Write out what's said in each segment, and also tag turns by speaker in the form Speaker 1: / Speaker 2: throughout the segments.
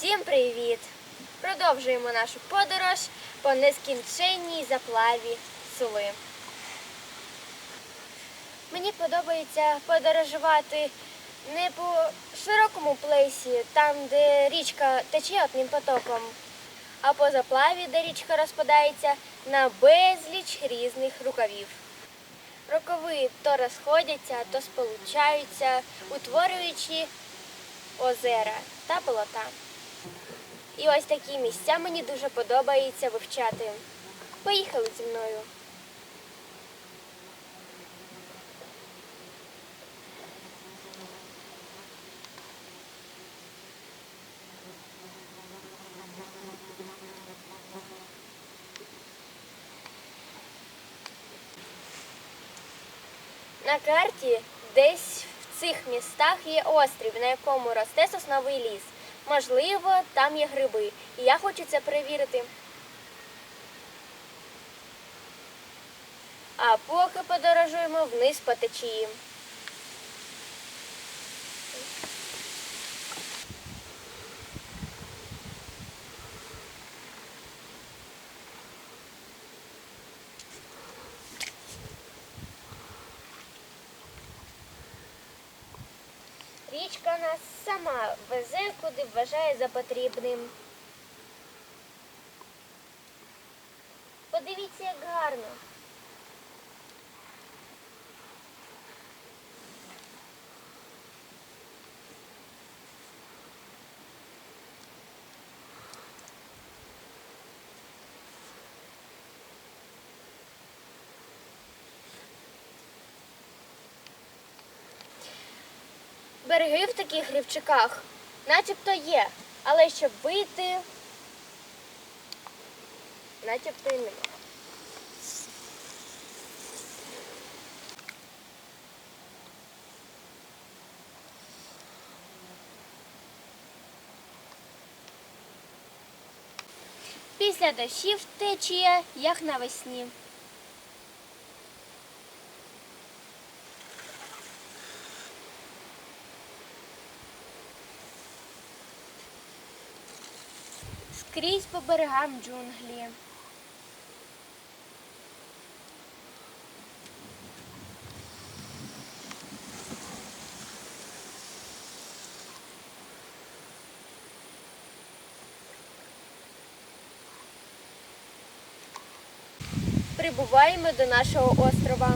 Speaker 1: Всім привіт! Продовжуємо нашу подорож по нескінченній заплаві Сули. Мені подобається подорожувати не по широкому плесі, там, де річка тече одним потоком, а по заплаві, де річка розпадається на безліч різних рукавів. Рукави то розходяться, то сполучаються, утворюючи озера та болота. І ось такі місця мені дуже подобається вивчати. Поїхали зі мною. На карті десь в цих містах є острів, на якому росте сосновий ліс. Можливо, там є гриби. І я хочу це перевірити. А поки подорожуємо вниз по течії. Річка нас сама везе, куди вважає за потрібним. Подивіться, як гарно. Береги в таких рівчиках начебто є, але щоб вийти, начебто і нема. Після дощів течія, як навесні. Скрізь по берегам джунглі. Прибуваємо до нашого острова.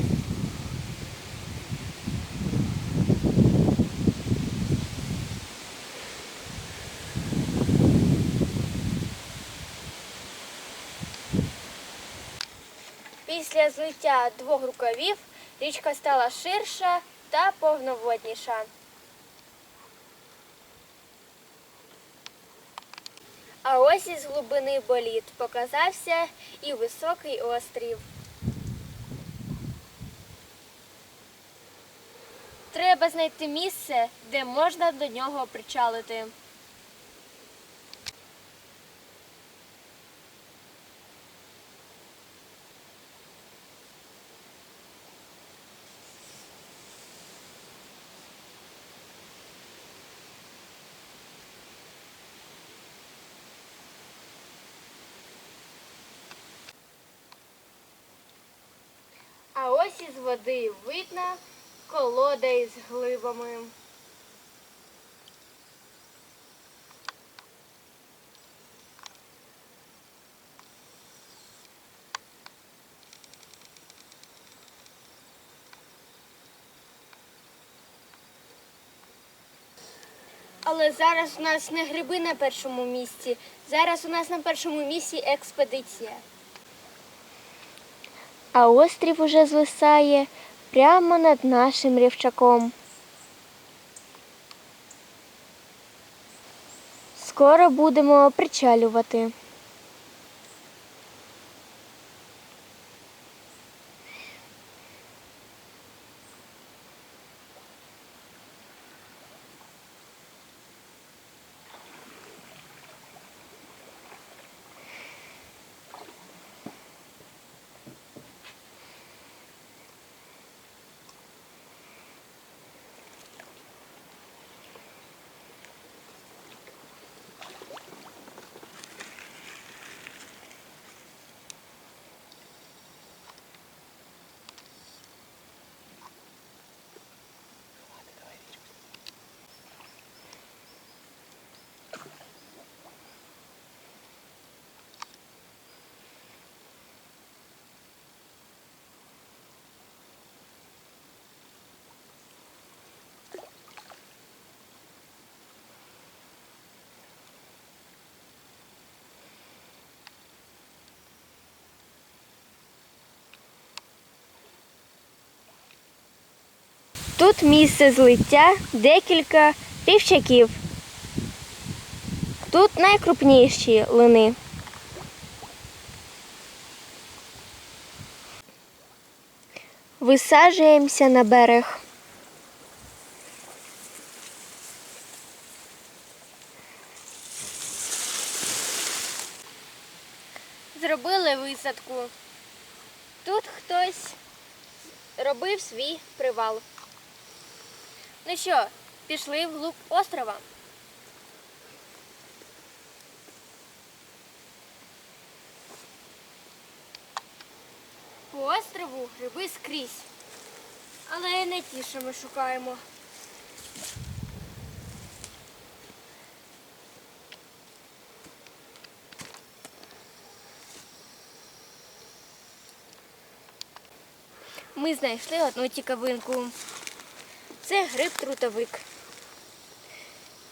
Speaker 1: Після злиття двох рукавів річка стала ширша та повноводніша. А ось із глибини боліт показався і високий острів. Треба знайти місце, де можна до нього причалити. А ось із води видно колода із глибами. Але зараз у нас не гриби на першому місці. Зараз у нас на першому місці експедиція. А острів уже звисає прямо над нашим рівчаком. Скоро будемо причалювати. Тут місце злиття декілька рівчаків. Тут найкрупніші лини. Висаджуємося на берег. Зробили висадку. Тут хтось робив свій привал. Ну що, пішли вглуб острова. По острову гриби скрізь. Але не ті, що ми шукаємо. Ми знайшли одну цікавинку. Це гриб трутовик.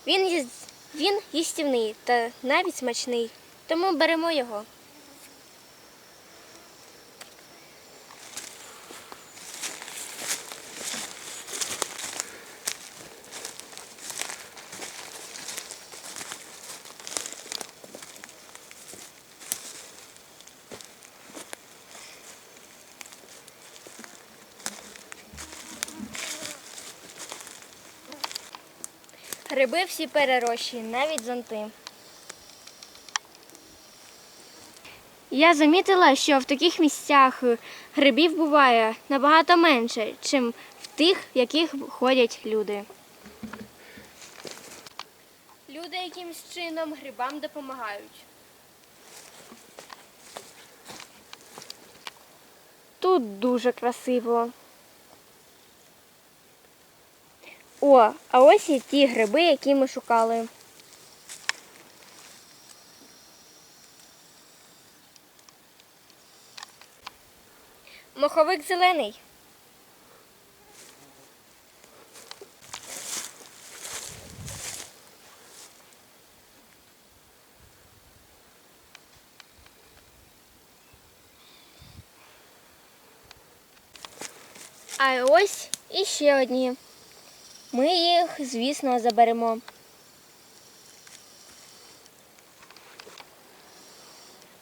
Speaker 1: Він, їстівний та навіть смачний, тому беремо його. Гриби всі перерощі, навіть зонти. Я замітила, що в таких місцях грибів буває набагато менше, чим в тих, в яких ходять люди. Люди якимось чином грибам допомагають. Тут дуже красиво. О, а ось і ті гриби, які ми шукали. Моховик зелений. А ось іще одні. Ми їх, звісно, заберемо.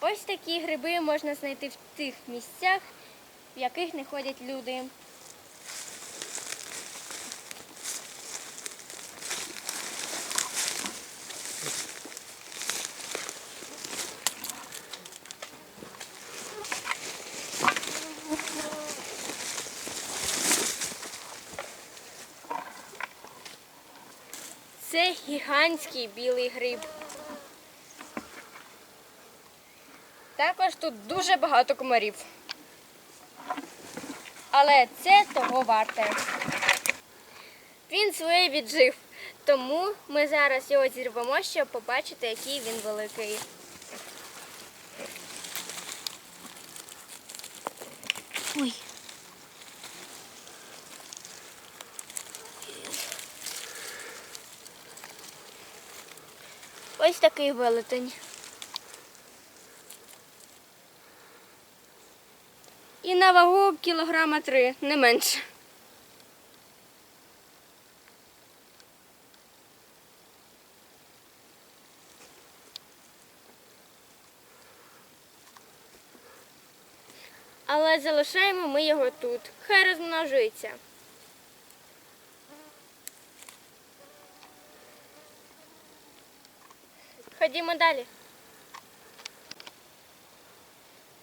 Speaker 1: Ось такі гриби можна знайти в тих місцях, в яких не ходять люди. Це гігантський білий гриб. Також тут дуже багато комарів. Але це того варте. Він своє віджив, тому ми зараз його зірвемо, щоб побачити, який він великий. Ось такий велетень. І на вагу кілограма три, не менше. Але залишаємо ми його тут. Хай розмножується. Ходімо далі.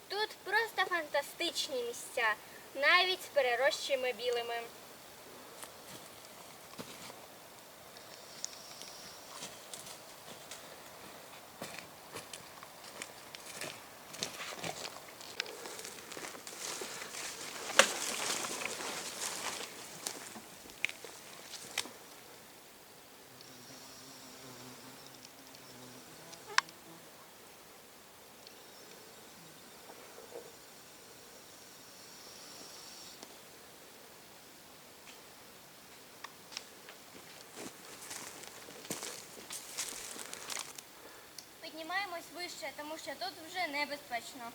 Speaker 1: Тут просто фантастичні місця, навіть з перерощими білими. піднімемось вище, тому що тут вже небезпечно.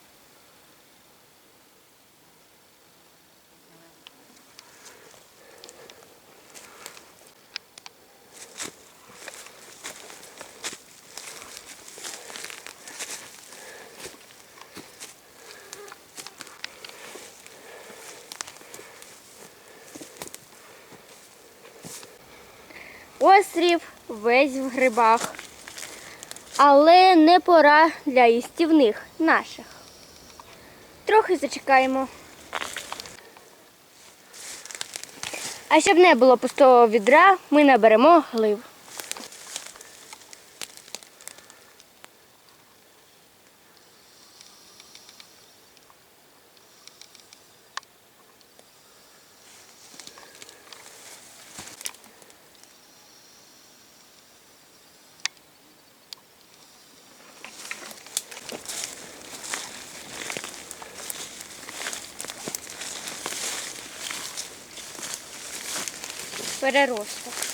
Speaker 1: Острів весь в грибах. Але не пора для їстівних наших. Трохи зачекаємо. А щоб не було пустого відра, ми наберемо глив. Переросток.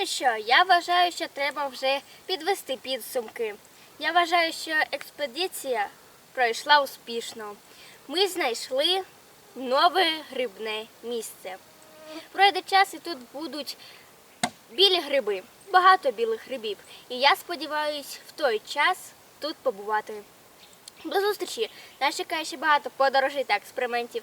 Speaker 1: Ну що, я вважаю, що треба вже підвести підсумки. Я вважаю, що експедиція пройшла успішно. Ми знайшли нове грибне місце. Пройде час і тут будуть білі гриби, багато білих грибів. І я сподіваюся в той час тут побувати. До зустрічі! Нас чекає ще багато подорожей та експериментів.